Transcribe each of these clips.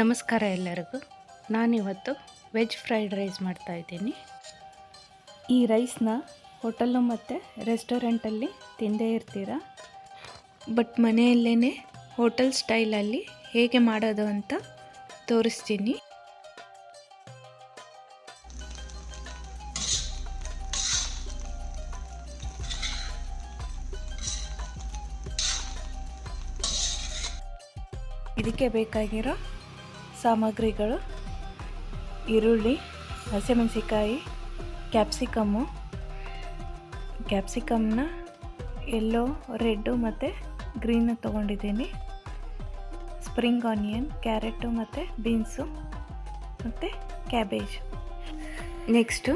ನಮಸ್ಕಾರ ಎಲ್ಲರಿಗೂ. ನಾನಿವತ್ತು ವೆಜ್ ಫ್ರೈಡ್ ರೈಸ್ ಮಾಡ್ತಾ ಇದ್ದೀನಿ. ಈ ರೈಸ್ನ ಹೋಟೆಲ್ಲು ಮತ್ತು ರೆಸ್ಟೋರೆಂಟಲ್ಲಿ ತಿಂದೇ ಇರ್ತೀರ? ಬಟ್ ಮನೆಯಲ್ಲೇ ಹೋಟೆಲ್ ಸ್ಟೈಲಲ್ಲಿ ಹೇಗೆ ಮಾಡೋದು ಅಂತ ತೋರಿಸ್ತೀನಿ. ಇದಕ್ಕೆ ಬೇಕಾಗಿರೋ ಸಾಮಗ್ರಿಗಳು, ಈರುಳ್ಳಿ ಹಸಿಮೆಣಸಿಕಾಯಿ ಕ್ಯಾಪ್ಸಿಕಮ್ಮು. ಕ್ಯಾಪ್ಸಿಕಮ್ನ ಎಲ್ಲೋ ರೆಡ್ಡು ಮತ್ತು ಗ್ರೀನ್ ತೊಗೊಂಡಿದ್ದೀನಿ. ಸ್ಪ್ರಿಂಗ್ ಆನಿಯನ್, ಕ್ಯಾರೆಟು ಮತ್ತು ಬೀನ್ಸು ಮತ್ತು ಕ್ಯಾಬೇಜ್. ನೆಕ್ಸ್ಟು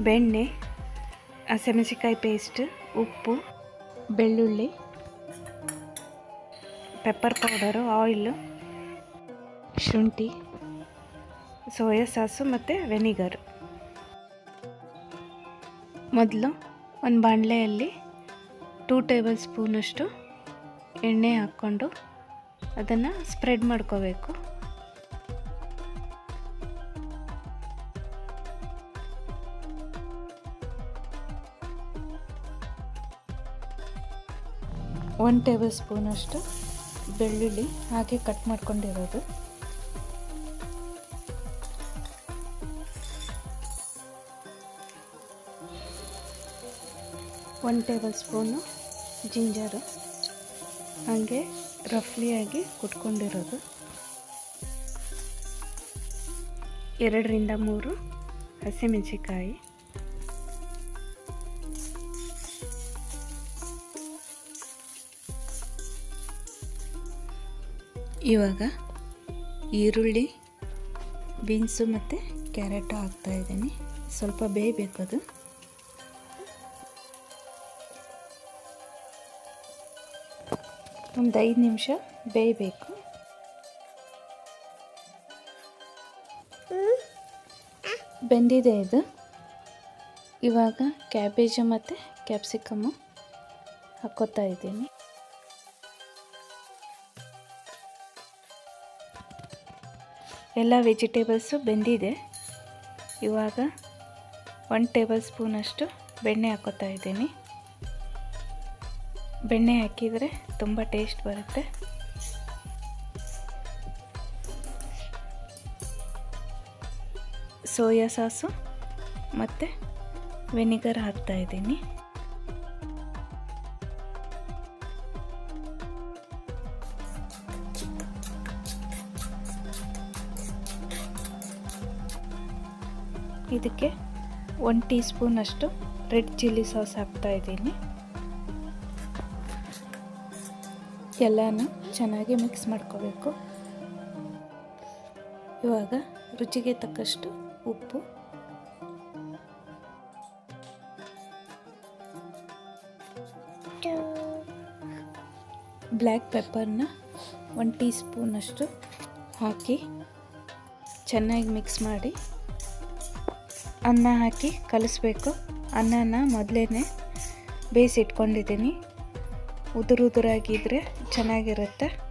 ಬೆಣ್ಣೆ ಹಸಿಮೆಣಸಿಕಾಯಿ ಪೇಸ್ಟ್, ಉಪ್ಪು, ಬೆಳ್ಳುಳ್ಳಿ, ಪೆಪ್ಪರ್ ಪೌಡರು, ಆಯಿಲು. ಶುಂಠಿ, ಸೋಯಾ ಸಾಸು ಮತ್ತು ವೆನಿಗರ್ ಮೊದಲು ಒಂದು ಬಾಣಲೆಯಲ್ಲಿ ಟೂ ಟೇಬಲ್ ಸ್ಪೂನಷ್ಟು ಎಣ್ಣೆ ಹಾಕ್ಕೊಂಡು ಅದನ್ನು ಸ್ಪ್ರೆಡ್ ಮಾಡ್ಕೋಬೇಕು. ಒನ್ ಟೇಬಲ್ ಸ್ಪೂನಷ್ಟು ಬೆಳ್ಳುಳ್ಳಿ ಹಾಗೆ ಕಟ್ ಮಾಡ್ಕೊಂಡಿರೋದು. One tablespoon ginger. ಹಾಗೆ ರಫ್ಲಿಯಾಗಿ ಕುಟ್ಕೊಂಡಿರೋದು. ಎರಡರಿಂದ ಮೂರು ಹಸಿಮೆಣಸಿಕಾಯಿ ಇವಾಗ ಈರುಳ್ಳಿ, ಬೀನ್ಸು ಮತ್ತು ಕ್ಯಾರೆಟು ಹಾಕ್ತಾಯಿದ್ದೀನಿ ಸ್ವಲ್ಪ ಬೇಯಬೇಕು ಅದು. ಒಂದು ಐದು ನಿಮಿಷ ಬೇಯಬೇಕು. ಬೆಂದಿದೆ ಇದು. ಇವಾಗ ಕ್ಯಾಬೇಜು ಮತ್ತು ಕ್ಯಾಪ್ಸಿಕಮ್ಮು ಹಾಕೋತಾ ಇದ್ದೀನಿ. ಎಲ್ಲ ವೆಜಿಟೇಬಲ್ಸು ಬೆಂದಿದೆ. ಇವಾಗ ಒನ್ ಟೇಬಲ್ ಸ್ಪೂನಷ್ಟು ಬೆಣ್ಣೆ ಹಾಕೋತಾ ಇದ್ದೀನಿ. ಬೆಣ್ಣೆ ಹಾಕಿದರೆ ತುಂಬ ಟೇಸ್ಟ್ ಬರುತ್ತೆ. ಸೋಯಾ ಸಾಸು ಮತ್ತು ವೆನಿಗರ್ ಹಾಕ್ತಾಯಿದ್ದೀನಿ ಇದಕ್ಕೆ ಒನ್ ಟೀ ಸ್ಪೂನಷ್ಟು ರೆಡ್ ಚಿಲ್ಲಿ ಸಾಸ್ ಹಾಕ್ತಾ ಎಲ್ಲನೂ ಚೆನ್ನಾಗಿ ಮಿಕ್ಸ್ ಮಾಡ್ಕೋಬೇಕು. ಇವಾಗ ರುಚಿಗೆ ತಕ್ಕಷ್ಟು ಉಪ್ಪು. ಬ್ಲ್ಯಾಕ್ ಪೆಪ್ಪರ್ನ ಒನ್ ಟೀ ಸ್ಪೂನಷ್ಟು ಹಾಕಿ ಚೆನ್ನಾಗಿ ಮಿಕ್ಸ್ ಮಾಡಿ ಅನ್ನ ಹಾಕಿ ಕಲಿಸ್ಬೇಕು. ಅನ್ನನ ಮೊದಲೇ ಬೇಯಿಸಿಟ್ಕೊಂಡಿದ್ದೀನಿ. ಉದುರು ಉದುರಾಗಿದ್ರೆ ಚೆನ್ನಾಗಿರುತ್ತೆ.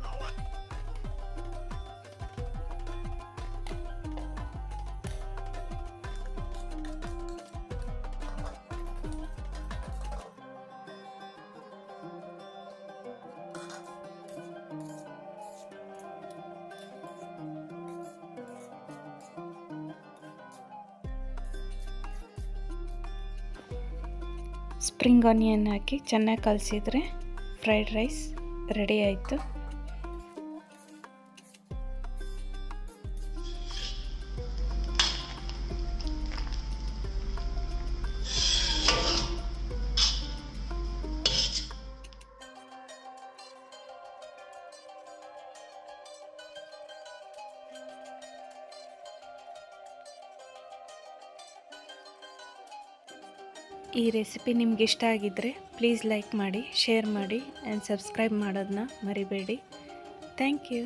ಸ್ಪ್ರಿಂಗ್ ಆನಿಯನ್ ಹಾಕಿ ಚೆನ್ನಾಗಿ ಕಲಸಿದ್ರೆ ಫ್ರೈಡ್ ರೈಸ್ ರೆಡಿ ಆಯಿತು. ಈ ರೆಸಿಪಿ ನಿಮ್ಗೆ ಇಷ್ಟ ಆಗಿದ್ದರೆ ಪ್ಲೀಸ್ ಲೈಕ್ ಮಾಡಿ, ಶೇರ್ ಮಾಡಿ ಆ್ಯಂಡ್ ಸಬ್ಸ್ಕ್ರೈಬ್ ಮಾಡೋದನ್ನ ಮರಿಬೇಡಿ. Thank you